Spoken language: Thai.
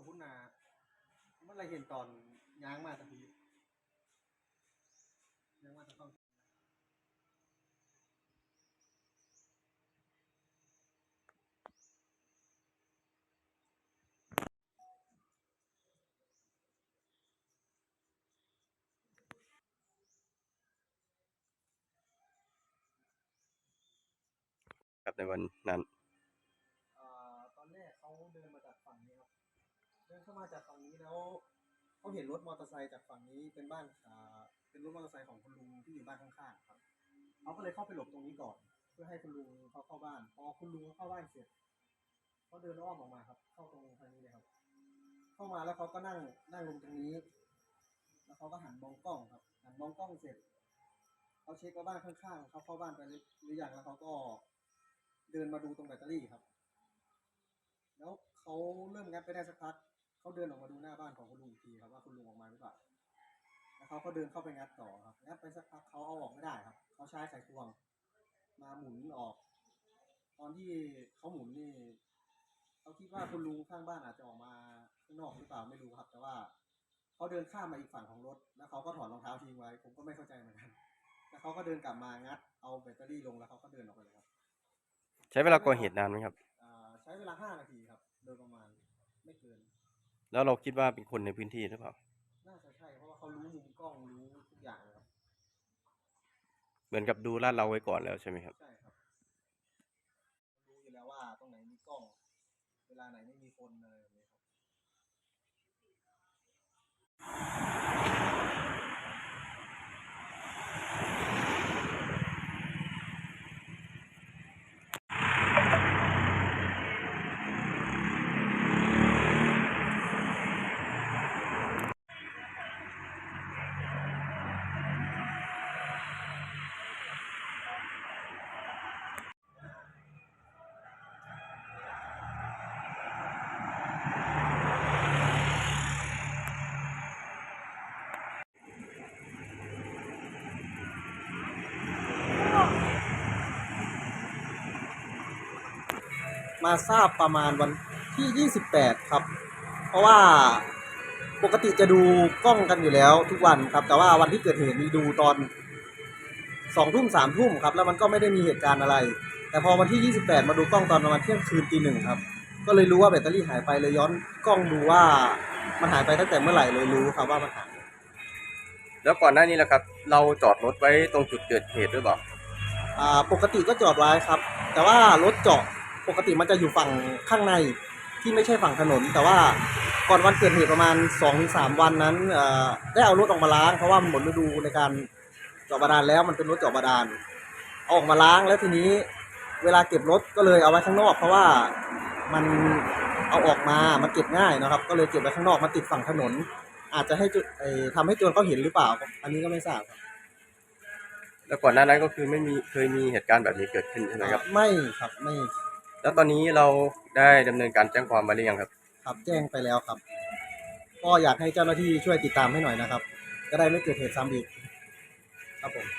กับพุ่นนาเมื่อไรเห็นตอนย้างมาตะพีย้างมาตะต้องครับในวันนั้นอ่าตอนแรกเขาเดินมาจากฝั่งนี้ครับ เดินเข้ามาจากฝั่งนี้แล้วเขาเห็นรถมอเตอร์ไซค์จากฝั่งนี้เป็นบ้านอ่าเป็นรถมอเตอร์ไซค์ของคุณลุงที่อยู่บ้านข้างๆครับเขาก็เลยเข้าไปหลบตรงนี้ก่อน เพื่อให้คุณลุงเขาเข้าบ้านพอคุณลุงเขาเข้าบ้านเสร็จเขาเดินอ้อมออกมาครับ เข้าตรงทางนี้เลยครับ เข้ามาแล้วเขาก็นั่งนั่งลงตรงนี้ แล้วเขาก็หันมองกล้องครับ หันมองกล้องเสร็จเขาเช็คว่าบ้านข้างๆเขาเข้าบ้านไปหรืออยังแล้วเขาก็เดินมาดูตรงแบตเตอรี่ครับ แล้วเขาเริ่มงัดไปได้สักพัก เขาเดินออกมาดูหน้าบ้านของคุณลุงอีกทีครับว่าคุณลุงออกมาหรือเปล่าแล้วเขาก็เดินเข้าไปงัดต่อครับงัดไปสักพักเขาเอาออกไม่ได้ครับเขาใช้ไขควง มาหมุนออก ตอนที่เขาหมุนนี่เขาคิดว่าคุณลุงข้างบ้านอาจจะออกมาข้างนอกหรือเปล่าไม่รู้ครับ แต่ว่าเขาเดินข้ามมาอีกฝั่งของรถ แล้วเขาก็ถอดรองเท้าทิ้งไว้ ผมก็ไม่เข้าใจเหมือนกันแล้วเขาก็เดินกลับมางัด เอาแบตเตอรี่ลงแล้วเขาก็เดินออกไปเลยครับ ใช้เวลาก่อเหตุนานไหมครับอ่าใช้เวลาห้านาทีครับ โดยประมาณไม่เกิน แล้วเราคิดว่าเป็นคนในพื้นที่หรือเปล่า น่าจะใช่เพราะว่าเขารู้มุมกล้องรู้ทุกอย่างเลยครับเหมือนกับดูลาดเราไว้ก่อนแล้วใช่ไหมครับ ใช่ครับรู้อยู่แล้วว่าตรงไหนมีกล้อง เวลาไหนไม่มีคนอะไรแบบนี้ มาทราบประมาณวันที่ 28 ครับ เพราะว่าปกติจะดูกล้องกันอยู่แล้วทุกวันครับ แต่ว่าวันที่เกิดเหตุมีดูตอนสองทุ่มสามทุ่มครับ แล้วมันก็ไม่ได้มีเหตุการณ์อะไร แต่พอวันที่ 28 มาดูกล้องตอนประมาณเที่ยงคืนตีหนึ่งครับ ก็เลยรู้ว่าแบตเตอรี่หายไปเลยย้อนกล้องดูว่ามันหายไปตั้งแต่เมื่อไหร่เลยรู้ครับว่ามันหายแล้วก่อนหน้านี้แหละครับ เราจอดรถไว้ตรงจุดเกิดเหตุหรือเปล่าอ่าปกติก็จอดไว้ครับ แต่ว่ารถเจาะ ปกติมันจะอยู่ฝั่งข้างในที่ไม่ใช่ฝั่งถนน แต่ว่าก่อนวันเกิดเหตุประมาณ2อถึงสวันนั้นเอ่อได้เอารถออกมาล้างเพราะว่ามันหมดฤดูในการเจาะบาดาลแล้วมันเป็นรถเจาะบาดาลเอาออกมาล้างแล้วทีนี้เวลาเก็บรถก็เลยเอาไว้ข้างนอกเพราะว่ามันเอาออกมา มันเก็บง่ายนะครับ ก็เลยเก็บไว้ข้างนอกมันติดฝั่งถนน อาจจะให้จุเอ่อทำให้โจรเขาเห็นหรือเปล่า อันนี้ก็ไม่ทราบครับแล้วก่อนหน้านั้นก็คือไม่มีเคยมีเหตุการณ์แบบนี้เกิดขึ้นใช่ไหมครับ ไม่ครับไม่ แล้วตอนนี้เราได้ดำเนินการแจ้งความมาหรือยังครับ ครับแจ้งไปแล้วครับ ก็อยากให้เจ้าหน้าที่ช่วยติดตามให้หน่อยนะครับ จะได้ไม่เกิดเหตุซ้ำอีก ครับผม